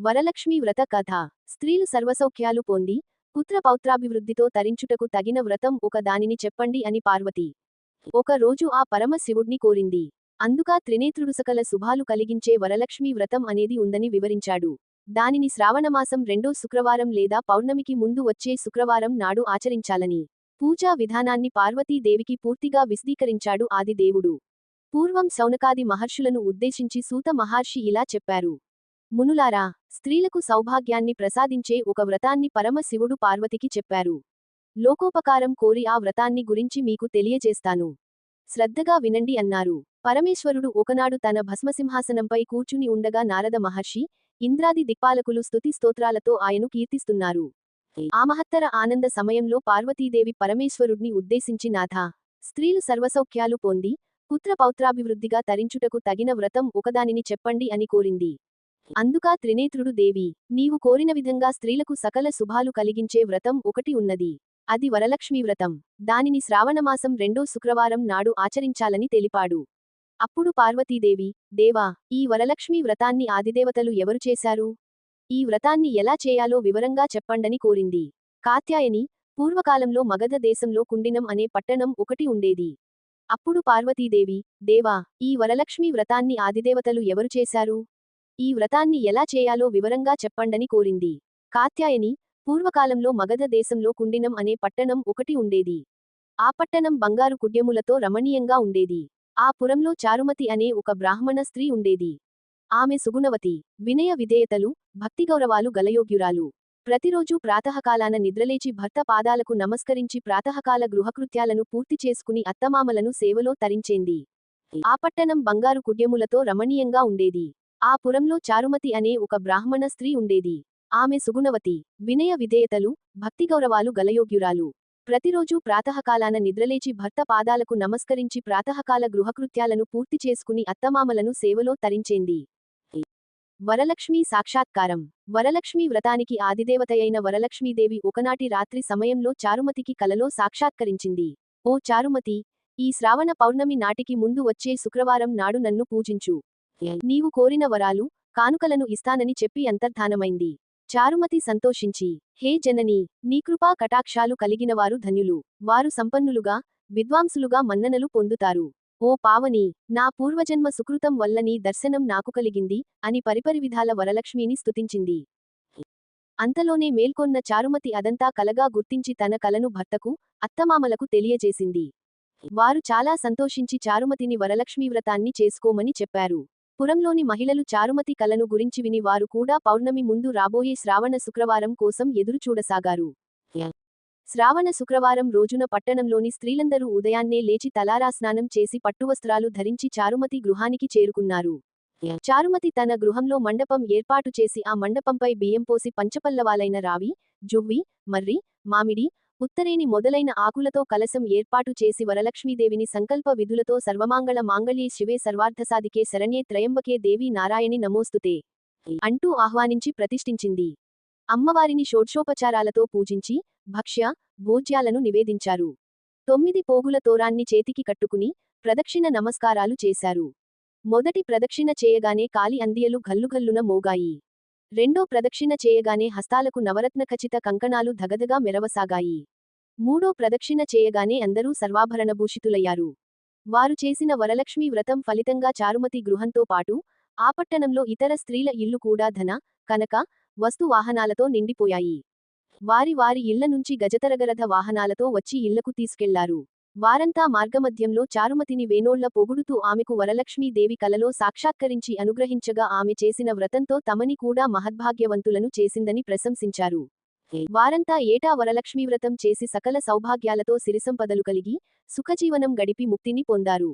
వరలక్ష్మి వ్రత కథ. స్త్రీలు సర్వసౌఖ్యాలు పొంది పుత్ర పౌత్రాభివృద్ధితో తరించుటకు తగిన వ్రతం ఒక దానిని చెప్పండి అని పార్వతి ఒక రోజు ఆ పరమశివుణ్ణి కోరింది. అందుకా త్రినేత్రుడు సకల శుభాలు కలిగించే వరలక్ష్మి వ్రతం అనేది ఉందని వివరించాడు. దానిని శ్రావణమాసం రెండో శుక్రవారం లేదా పౌర్ణమికి ముందు వచ్చే శుక్రవారం నాడు ఆచరించాలని పూజా విధానాన్ని పార్వతీదేవికి పూర్తిగా విశదీకరించాడు ఆదిదేవుడు. పూర్వం శౌనకాది మహర్షులను ఉద్దేశించి సూత మహర్షి ఇలా చెప్పారు. మునులారా స్త్రీలకు సౌభాగ్యాన్ని ప్రసాదించే ఒక వ్రతాన్ని పరమ శివుడు పార్వతికి చెప్పారు. లోకోపకారం కోరి ఆ వ్రతాన్ని గురించి మీకు తెలియజేస్తాను. శ్రద్ధగా వినండి అన్నారు. పరమేశ్వరుడు ఒకనాడు తన భస్మసింహాసనంపై కూర్చుని ఉండగా నారద మహర్షి ఇంద్రాది దిక్పాలకులు స్తుతి స్తోత్రాలతో ఆయను కీర్తిస్తున్నారు. ఆ మహత్తర ఆనంద సమయంలో పార్వతీదేవి పరమేశ్వరుడ్ని ఉద్దేశించి నాథా స్త్రీలు సర్వసౌఖ్యాలు పొంది పుత్ర పౌత్రాభివృద్ధిగా తరించుటకు తగిన వ్రతం ఒకదానిని చెప్పండి అని కోరింది. అందుకా త్రినేత్రుడు దేవి నీవు కోరిన విధంగా స్త్రీలకు సకల శుభాలు కలిగించే వ్రతం ఒకటి ఉన్నది. అది వరలక్ష్మీ వ్రతం. దానిని శ్రావణమాసం రెండో శుక్రవారం నాడు ఆచరించాలని తెలిపాడు. అప్పుడు పార్వతీదేవి దేవా ఈ వరలక్ష్మీ వ్రతాన్ని ఆదిదేవతలు ఎవరు చేశారు? ఈ వ్రతాన్ని ఎలా చేయాలో వివరంగా చెప్పండని కోరింది. కాత్యాయని పూర్వకాలంలో మగధ దేశంలో కుండినం అనే పట్టణం ఒకటి ఉండేది. అప్పుడు పార్వతీదేవి దేవా ఈ వరలక్ష్మీ వ్రతాన్ని ఆదిదేవతలు ఎవరు చేశారు? ఈ వ్రతాన్ని ఎలా చేయాలో వివరంగా చెప్పండని కోరింది. కాత్యాయని పూర్వకాలంలో మగధ దేశంలో కుండినం అనే పట్టణం ఒకటి ఉండేది. ఆ పట్టణం బంగారు కుడ్యములతో రమణీయంగా ఉండేది. ఆ పురంలో చారుమతి అనే ఒక బ్రాహ్మణ స్త్రీ ఉండేది. ఆమె సుగుణవతి వినయ విధేయతలు భక్తిగౌరవాలు గలయోగ్యురాలు. ప్రతిరోజూ ప్రాతకాలాన నిద్రలేచి భర్త పాదాలకు నమస్కరించి ప్రాతకాల గృహకృత్యాలను పూర్తి చేసుకుని అత్తమామలను సేవలో తరించేంది. ఆ పట్టణం బంగారు కుడ్యములతో రమణీయంగా ఉండేది. ఆ పురంలో చారుమతి అనే ఒక బ్రాహ్మణ స్త్రీ ఉండేది. ఆమె సుగుణవతి వినయ విధేయతలు భక్తిగౌరవాలు గలయోగ్యురాలు. ప్రతిరోజూ ప్రాతకాలాన నిద్రలేచి భర్త పాదాలకు నమస్కరించి ప్రాతకాల గృహకృత్యాలను పూర్తి చేసుకుని అత్తమామలను సేవలో తరించేంది. వరలక్ష్మీ సాక్షాత్కారం. వరలక్ష్మీ వ్రతానికి ఆదిదేవతయైన వరలక్ష్మీదేవి ఒకనాటి రాత్రి సమయంలో చారుమతికి కలలో సాక్షాత్కరించింది. ఓ చారుమతి ఈ శ్రావణ పౌర్ణమి నాటికి ముందు వచ్చే శుక్రవారం నాడు నన్ను పూజించు. నీవు కోరిన వరాలు కానుకలను ఇస్తానని చెప్పి అంతర్ధానమైంది. చారుమతి సంతోషించి హే జనని నీ కృపా కటాక్షాలు కలిగినవారు ధన్యులు. వారు సంపన్నులుగా విద్వాంసులుగా మన్ననలు పొందుతారు. ఓ పావని నా పూర్వజన్మ సుకృతం వల్ల నీ దర్శనం నాకు కలిగింది అని పరిపరి విధాల వరలక్ష్మిని స్తుతించింది. అంతలోనే మేల్కొన్న చారుమతి అదంతా కలగా గుర్తించి తన కలను భర్తకు అత్తమామలకు తెలియజేసింది. వారు చాలా సంతోషించి చారుమతిని వరలక్ష్మీ వ్రతాన్ని చేసుకోమని చెప్పారు. పురంలోని మహిళలు చారుమతి కలను గురించి విని వారు కూడా పౌర్ణమి ముందు రాబోయే శ్రావణ శుక్రవారం కోసం ఎదురుచూడసాగారు. శ్రావణ శుక్రవారం రోజున పట్టణంలోని స్త్రీలందరూ ఉదయాన్నే లేచి తలారా స్నానం చేసి పట్టువస్త్రాలు ధరించి చారుమతి గృహానికి చేరుకున్నారు. చారుమతి తన గృహంలో మండపం ఏర్పాటు చేసి ఆ మండపంపై బియ్యం పోసి పంచపల్లవాలైన రావి జువ్వి మర్రి మామిడి ఉత్తరేని మొదలైన ఆకులతో కలశం ఏర్పాటు చేసి వరలక్ష్మీదేవిని సంకల్ప విధులతో సర్వమాంగళ మాంగళ్యే శివే సర్వార్థసాధికే శరణ్యే త్రయంబకే దేవి నారాయణి నమోస్తుతే అంటూ ఆహ్వానించి ప్రతిష్ఠించింది. అమ్మవారిని షోడ్షోపచారాలతో పూజించి భక్ష్య భోజ్యాలను నివేదించారు. తొమ్మిది పోగుల తోరాన్ని చేతికి కట్టుకుని ప్రదక్షిణ నమస్కారాలు చేశారు. మొదటి ప్రదక్షిణ చేయగానే కాలి అందియలు ఘల్లుఘల్లున మోగాయి. రెండో ప్రదక్షిణ చేయగానే హస్తాలకు నవరత్న ఖచ్చిత కంకణాలు ధగధగా మెరవసాగాయి. మూడో ప్రదక్షిణ చేయగానే అందరూ సర్వాభరణభూషితులయ్యారు. వారు చేసిన వరలక్ష్మీ వ్రతం ఫలితంగా చారుమతి గృహంతో పాటు ఆ పట్టణంలో ఇతర స్త్రీల ఇల్లు కూడా ధన కనక వస్తు వాహనాలతో నిండిపోయాయి. వారి వారి ఇళ్ళ నుంచి గజతరగరథ వాహనాలతో వచ్చి ఇళ్ళకు తీసుకెళ్ళారు. వారంతా మార్గమధ్యంలో చారుమతిని వేనోళ్ళ పొగుడుతూ ఆమెకు వరలక్ష్మీదేవి కలలో సాక్షాత్కరించి అనుగ్రహించగా ఆమె చేసిన వ్రతంతో తమని కూడా మహద్భాగ్యవంతులను చేసిందని ప్రశంసించారు. వారంతా ఏటా వరలక్ష్మీ వ్రతం చేసి సకల సౌభాగ్యాలతో సిరిసంపదలు కలిగి సుఖజీవనం గడిపి ముక్తిని పొందారు.